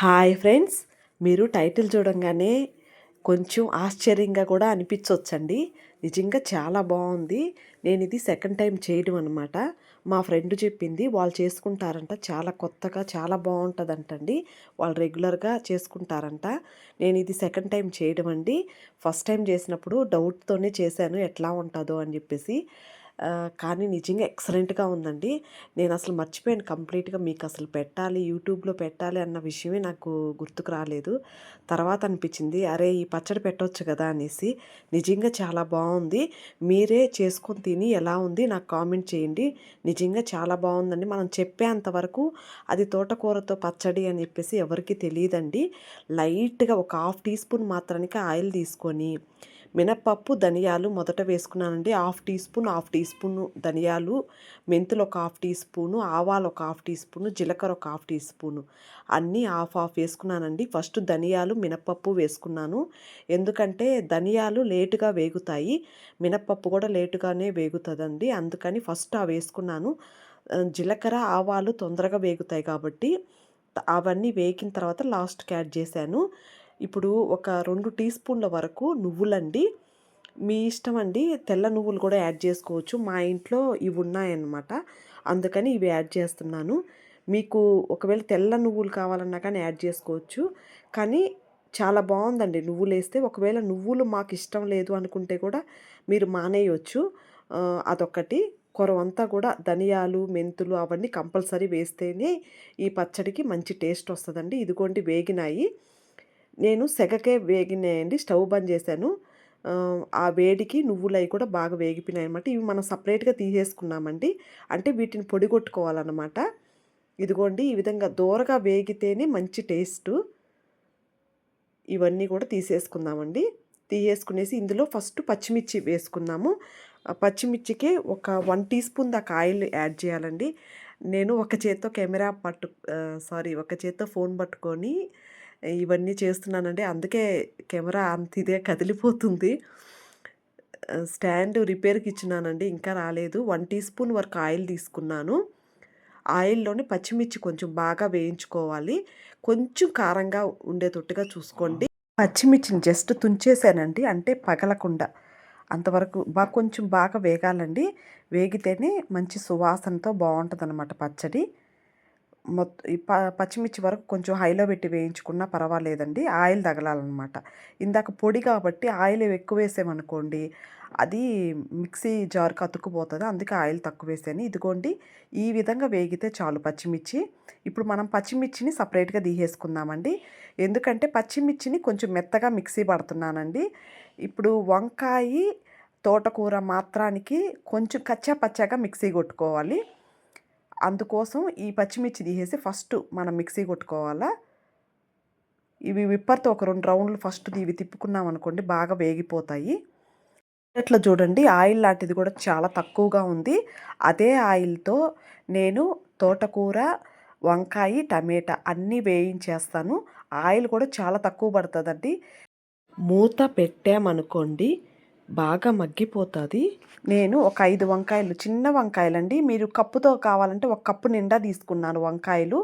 Hi friends. మీరు title చూడంగానే కొంచెం ఆశ్చర్యంగా కూడా అనిపించవచ్చండి నిజంగా చాలా బాగుంది. నేను ఇది సెకండ్ టైం చేయడం అనమాట మా ఫ్రెండ్ చెప్పింది వాళ్ళు చేసుకుంటారంట. చాలా కొత్తగా చాలా బాగుంటుందంటండి. వాళ్ళు రెగ్యులర్గా చేసుకుంటారంట. నేను ఇది సెకండ్ టైం చేయడం అండి. ఫస్ట్ టైం చేసినప్పుడు డౌట్తోనే చేశాను ఎట్లా ఉంటుందో అని చెప్పేసి. కానీ నిజంగా ఎక్సలెంట్గా ఉందండి. నేను అసలు మర్చిపోయాను కంప్లీట్గా మీకు అసలు పెట్టాలి యూట్యూబ్లో పెట్టాలి అన్న విషయమే నాకు గుర్తుకు రాలేదు. తర్వాత అనిపించింది అరే ఈ పచ్చడి పెట్టవచ్చు కదా అనేసి. నిజంగా చాలా బాగుంది. మీరే చేసుకొని తిని ఎలా ఉంది నాకు కామెంట్ చేయండి. నిజంగా చాలా బాగుందండి. మనం చెప్పేంత వరకు అది తోటకూరతో పచ్చడి అని చెప్పేసి ఎవరికి తెలియదండి. లైట్గా ఒక హాఫ్ టీ స్పూన్ మాత్రానికి ఆయిల్ తీసుకొని మినప్పప్పు ధనియాలు మొదట వేసుకున్నానండి. Half teaspoon half teaspoon ధనియాలు మెంతులు ఒక హాఫ్ టీ స్పూను ఆవాలు ఒక హాఫ్ టీ స్పూను జీలకర్ర ఒక హాఫ్ టీ స్పూను అన్నీ హాఫ్ హాఫ్ వేసుకున్నానండి. ఫస్ట్ ధనియాలు మినప్పప్పు వేసుకున్నాను. ఎందుకంటే ధనియాలు లేటుగా వేగుతాయి. మినప్పప్పు కూడా లేటుగానే వేగుతుందండి. అందుకని ఫస్ట్ అవి వేసుకున్నాను. జీలకర్ర ఆవాలు తొందరగా వేగుతాయి కాబట్టి అవన్నీ వేగిన తర్వాత లాస్ట్కి యాడ్ చేశాను. ఇప్పుడు ఒక రెండు టీ స్పూన్ల వరకు నువ్వులండి. మీ ఇష్టం అండి తెల్ల నువ్వులు కూడా యాడ్ చేసుకోవచ్చు. మా ఇంట్లో ఇవి ఉన్నాయన్నమాట. అందుకని ఇవి యాడ్ చేస్తున్నాను. మీకు ఒకవేళ తెల్ల నువ్వులు కావాలన్నా కానీ యాడ్ చేసుకోవచ్చు. కానీ చాలా బాగుందండి నువ్వులు వేస్తే ఒకవేళ నువ్వులు మాకు ఇష్టం లేదు అనుకుంటే కూడా మీరు మానేయవచ్చు అదొక్కటి. కొరవంతా కూడా ధనియాలు మెంతులు అవన్నీ కంపల్సరీ వేస్తేనే ఈ పచ్చడికి మంచి టేస్ట్ వస్తుందండి. ఇదిగోండి వేగినాయి. నేను సెగకే వేగినాయండి స్టవ్ బంద్ చేశాను. ఆ వేడికి నువ్వులు అవి కూడా బాగా వేగిపోయినాయి అనమాట ఇవి మనం సపరేట్గా తీసేసుకున్నామండి. అంటే వీటిని పొడి కొట్టుకోవాలన్నమాట. ఇదిగోండి ఈ విధంగా దూరగా వేగితేనే మంచి టేస్ట్. ఇవన్నీ కూడా తీసేసుకుందామండి. తీసేసుకునేసి ఇందులో ఫస్ట్ పచ్చిమిర్చి వేసుకున్నాము పచ్చిమిర్చికి ఒక వన్ టీ స్పూన్ దాకా ఆయిల్ యాడ్ చేయాలండి. నేను ఒక చేత్తో కెమెరా పట్టు సారీ ఒక చేత్తో ఫోన్ పట్టుకొని ఇవన్నీ చేస్తున్నానండి. అందుకే కెమెరా అంత ఇదే కదిలిపోతుంది. స్టాండ్ రిపేర్కి ఇచ్చినానండి. ఇంకా రాలేదు. వన్ టీ స్పూన్ వరకు ఆయిల్ తీసుకున్నాను. ఆయిల్లోని పచ్చిమిర్చి కొంచెం బాగా వేయించుకోవాలి. కొంచెం కారంగా ఉండేటట్టుగా చూసుకోండి. పచ్చిమిర్చిని జస్ట్ తుంచేసానండి. అంటే పగలకుండా. అంతవరకు బాగా కొంచెం బాగా వేగాలండి. వేగితేనే మంచి సువాసనతో బాగుంటుంది అనమాట పచ్చడి. మొత్తం ప పచ్చిమిర్చి వరకు కొంచెం హైలో పెట్టి వేయించుకున్నా పర్వాలేదండి. ఆయిల్ తగలాలన్నమాట. ఇందాక పొడి కాబట్టి ఆయిల్ ఎక్కువ వేసామనుకోండి అది మిక్సీ జార్కి అతుక్కుపోతుంది అందుకే ఆయిల్ తక్కువ వేసాను. ఇదిగోండి ఈ విధంగా వేగితే చాలు పచ్చిమిర్చి. ఇప్పుడు మనం పచ్చిమిర్చిని సపరేట్గా తీసేసుకుందామండి. ఎందుకంటే పచ్చిమిర్చిని కొంచెం మెత్తగా మిక్సీ పడుతున్నానండి. ఇప్పుడు వంకాయ తోటకూర మాత్రానికి కొంచెం కచ్చా పచ్చాగా మిక్సీ కొట్టుకోవాలి. అందుకోసం ఈ పచ్చిమిర్చి తీసేసి ఫస్ట్ మనం మిక్సీ కొట్టుకోవాలా? ఇవి విప్పర్తో ఒక రెండు రౌండ్లు ఫస్ట్ ఇవి తిప్పుకున్నాం అనుకోండి బాగా వేగిపోతాయి. ఇట్లా చూడండి ఆయిల్ లాంటిది కూడా చాలా తక్కువగా ఉంది. అదే ఆయిల్తో నేను తోటకూర వంకాయ టమాటా అన్నీ వేయించేస్తాను. ఆయిల్ కూడా చాలా తక్కువ పడుతుందండి. మూత పెట్టామనుకోండి బాగా మగ్గిపోతుంది. నేను ఒక ఐదు వంకాయలు చిన్న వంకాయలండి. మీరు కప్పుతో కావాలంటే ఒక కప్పు నిండా తీసుకున్నాను వంకాయలు.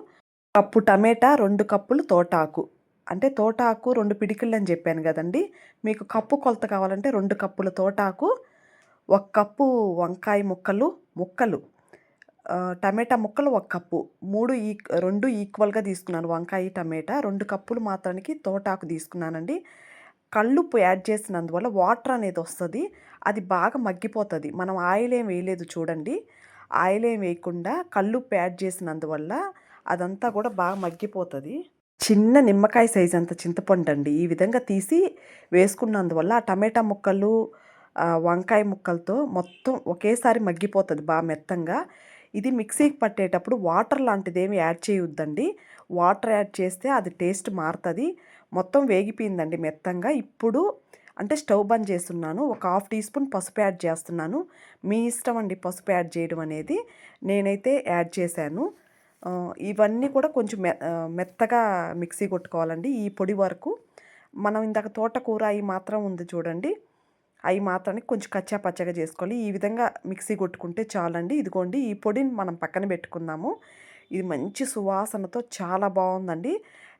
కప్పు టమాటా రెండు కప్పులు తోటాకు. అంటే తోటాకు రెండు పిడికిళ్ళు అని చెప్పాను కదండి. మీకు కప్పు కొలత కావాలంటే రెండు కప్పుల తోటాకు ఒక కప్పు వంకాయ ముక్కలు ముక్కలు టమాటా ముక్కలు ఒక కప్పు. మూడు ఈ రెండు ఈక్వల్గా తీసుకున్నాను వంకాయ టమాటా. రెండు కప్పులు మాత్రానికి తోటాకు తీసుకున్నానండి. కళ్ళుప్పు యాడ్ చేసినందువల్ల వాటర్ అనేది వస్తుంది. అది బాగా మగ్గిపోతుంది. మనం ఆయిల్ ఏం వేయలేదు చూడండి. ఆయిల్ ఏం వేయకుండా కళ్ళుప్పు యాడ్ చేసినందువల్ల అదంతా కూడా బాగా మగ్గిపోతుంది. చిన్న నిమ్మకాయ సైజ్ అంత చింతపండు అండి. ఈ విధంగా తీసి వేసుకున్నందువల్ల ఆ టమాటా ముక్కలు వంకాయ ముక్కలతో మొత్తం ఒకేసారి మగ్గిపోతుంది బాగా మెత్తంగా. ఇది మిక్సీకి పట్టేటప్పుడు వాటర్ లాంటిది ఏమి యాడ్ చేయొద్దండి. వాటర్ యాడ్ చేస్తే అది టేస్ట్ మారుతుంది. మొత్తం వేగిపోయిందండి మెత్తంగా. ఇప్పుడు అంటే స్టవ్ బంద్ చేస్తున్నాను. ఒక హాఫ్ టీ స్పూన్ పసుపు యాడ్ చేస్తున్నాను. మీ ఇష్టం అండి పసుపు యాడ్ చేయడం అనేది. నేనైతే యాడ్ చేశాను. ఇవన్నీ కూడా కొంచెం మె మెత్తగా మిక్సీ కొట్టుకోవాలండి. ఈ పొడి వరకు. మనం ఇందాక తోటకూర అవి మాత్రం ఉంది చూడండి. అవి మాత్రానికి కొంచెం కచ్చా పచ్చగా చేసుకోవాలి. ఈ విధంగా మిక్సీ కొట్టుకుంటే చాలండి. ఇదిగోండి ఈ పొడిని మనం పక్కన పెట్టుకుందాము. ఇది మంచి సువాసనతో చాలా బాగుందండి.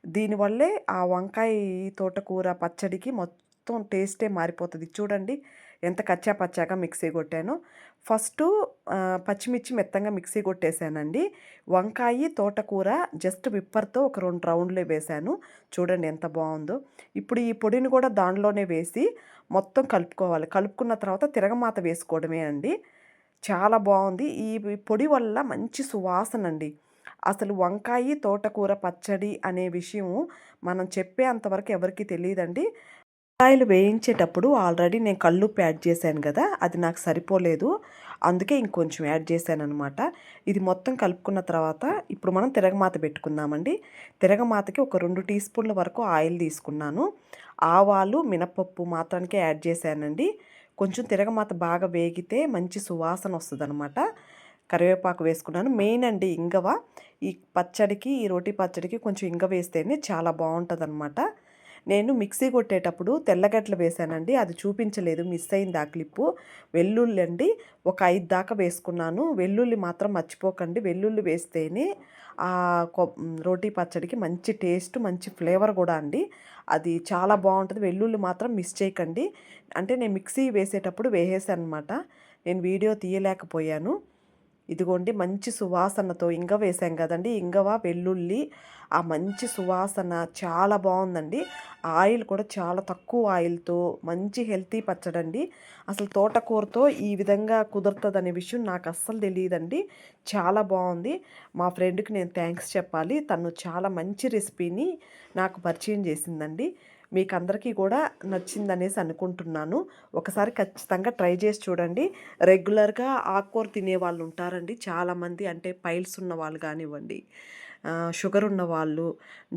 దీనివల్లే ఆ వంకాయ తోటకూర పచ్చడికి మొత్తం టేస్టే మారిపోతుంది. చూడండి ఎంత కచ్చా పచ్చాగా మిక్సీ కొట్టాను. ఫస్ట్ పచ్చిమిర్చి మెత్తంగా మిక్సీ కొట్టేశానండి వంకాయ తోటకూర జస్ట్ విప్పర్తో ఒక రెండు రౌండ్లే వేశాను చూడండి ఎంత బాగుందో ఇప్పుడు ఈ పొడిని కూడా దానిలోనే వేసి మొత్తం కలుపుకోవాలి. కలుపుకున్న తర్వాత తిరగమాత వేసుకోవడమే అండి. చాలా బాగుంది ఈ పొడి వల్ల మంచి సువాసన అండి అసలు వంకాయ తోటకూర పచ్చడి అనే విషయం మనం చెప్పే అంతవరకు ఎవరికి తెలియదండి వంకాయలు వేయించేటప్పుడు ఆల్రెడీ నేను కల్లుప్పు యాడ్ చేశాను కదా అది నాకు సరిపోలేదు. అందుకే ఇంకొంచెం యాడ్ చేశాను అనమాట ఇది మొత్తం కలుపుకున్న తర్వాత ఇప్పుడు మనం తిరగమాత పెట్టుకుందామండి. తిరగమాతకి ఒక రెండు టీ స్పూన్ల వరకు ఆయిల్ తీసుకున్నాను. ఆవాలు మినపప్పు మాత్రానికే యాడ్ చేశానండి. కొంచెం తిరగమాత బాగా వేగితే మంచి సువాసన వస్తుంది అనమాట కరివేపాకు వేసుకున్నాను. మెయిన్ అండి ఇంగవ. ఈ పచ్చడికి ఈ రోటి పచ్చడికి కొంచెం ఇంగ వేస్తేనే చాలా బాగుంటుంది అనమాట నేను మిక్సీ కొట్టేటప్పుడు తెల్లగడ్డలు వేసానండి. అది చూపించలేదు మిస్ అయింది ఆ క్లిప్పు. వెల్లుల్లి అండి ఒక ఐదు దాకా వేసుకున్నాను. వెల్లుల్లి మాత్రం మర్చిపోకండి. వెల్లుల్లి వేస్తేనే ఆ రోటీ పచ్చడికి మంచి టేస్ట్ మంచి ఫ్లేవర్ కూడా అండి. అది చాలా బాగుంటుంది. వెల్లుల్లి మాత్రం మిస్ చేయకండి. అంటే నేను మిక్సీ వేసేటప్పుడు వేసేసాను అనమాట నేను వీడియో తీయలేకపోయాను. ఇదిగోండి మంచి సువాసనతో ఇంగ వేసాం కదండి. ఇంగవ వెల్లుల్లి. ఆ మంచి సువాసన చాలా బాగుందండి ఆయిల్ కూడా చాలా తక్కువ ఆయిల్తో మంచి హెల్తీ పచ్చడండి. అసలు తోటకూరతో ఈ విధంగా కుదురుతుంది అనే విషయం నాకు అస్సలు తెలియదండి చాలా బాగుంది మా ఫ్రెండ్కి నేను థ్యాంక్స్ చెప్పాలి. తను చాలా మంచి రెసిపీని నాకు పరిచయం చేసిందండి. మీకు అందరికీ కూడా నచ్చిందనేసి అనుకుంటున్నాను. ఒకసారి ఖచ్చితంగా ట్రై చేసి చూడండి. రెగ్యులర్గా ఆకుకూర తినే వాళ్ళు ఉంటారండి చాలామంది అంటే పైల్స్ ఉన్న వాళ్ళు కానివ్వండి. షుగర్ ఉన్న వాళ్ళు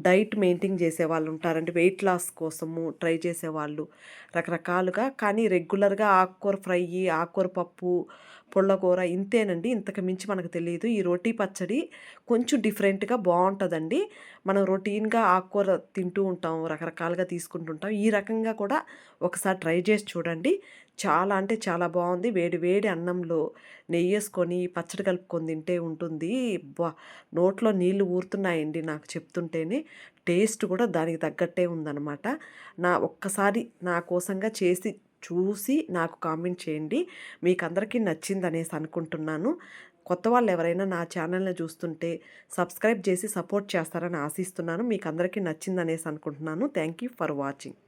డైట్ మెయింటైన్ చేసే వాళ్ళు ఉంటారండి. వెయిట్ లాస్ కోసము ట్రై చేసేవాళ్ళు రకరకాలుగా. కానీ రెగ్యులర్గా ఆకుకూర ఫ్రై ఆకుకూర పప్పు పుల్లకూర ఇంతేనండి. ఇంతకు మించి మనకు తెలియదు. ఈ రోటీ పచ్చడి కొంచెం డిఫరెంట్గా బాగుంటుందండి. మనం రొటీన్గా ఆకుకూర తింటూ ఉంటాం రకరకాలుగా తీసుకుంటుంటాం ఈ రకంగా కూడా ఒకసారి ట్రై చేసి చూడండి. చాలా అంటే చాలా బాగుంది. వేడి వేడి అన్నంలో నెయ్యి వేసుకొని పచ్చడి కలుపుకొని తింటే ఉంటుంది. బా నోట్లో నీళ్ళు ఊరుతున్నాయండి నాకు చెప్తుంటేనే. టేస్ట్ కూడా దానికి తగ్గట్టే ఉందన్నమాట. నా ఒక్కసారి నా కోసంగా చేసి చూసి నాకు కామెంట్ చేయండి. మీకు అందరికీ నచ్చింది అనేసి అనుకుంటున్నాను. కొత్త వాళ్ళు ఎవరైనా నా ఛానల్ని చూస్తుంటే సబ్స్క్రైబ్ చేసి సపోర్ట్ చేస్తారని ఆశిస్తున్నాను. మీకు అందరికీ నచ్చిందనేసి అనుకుంటున్నాను. Thank you for watching.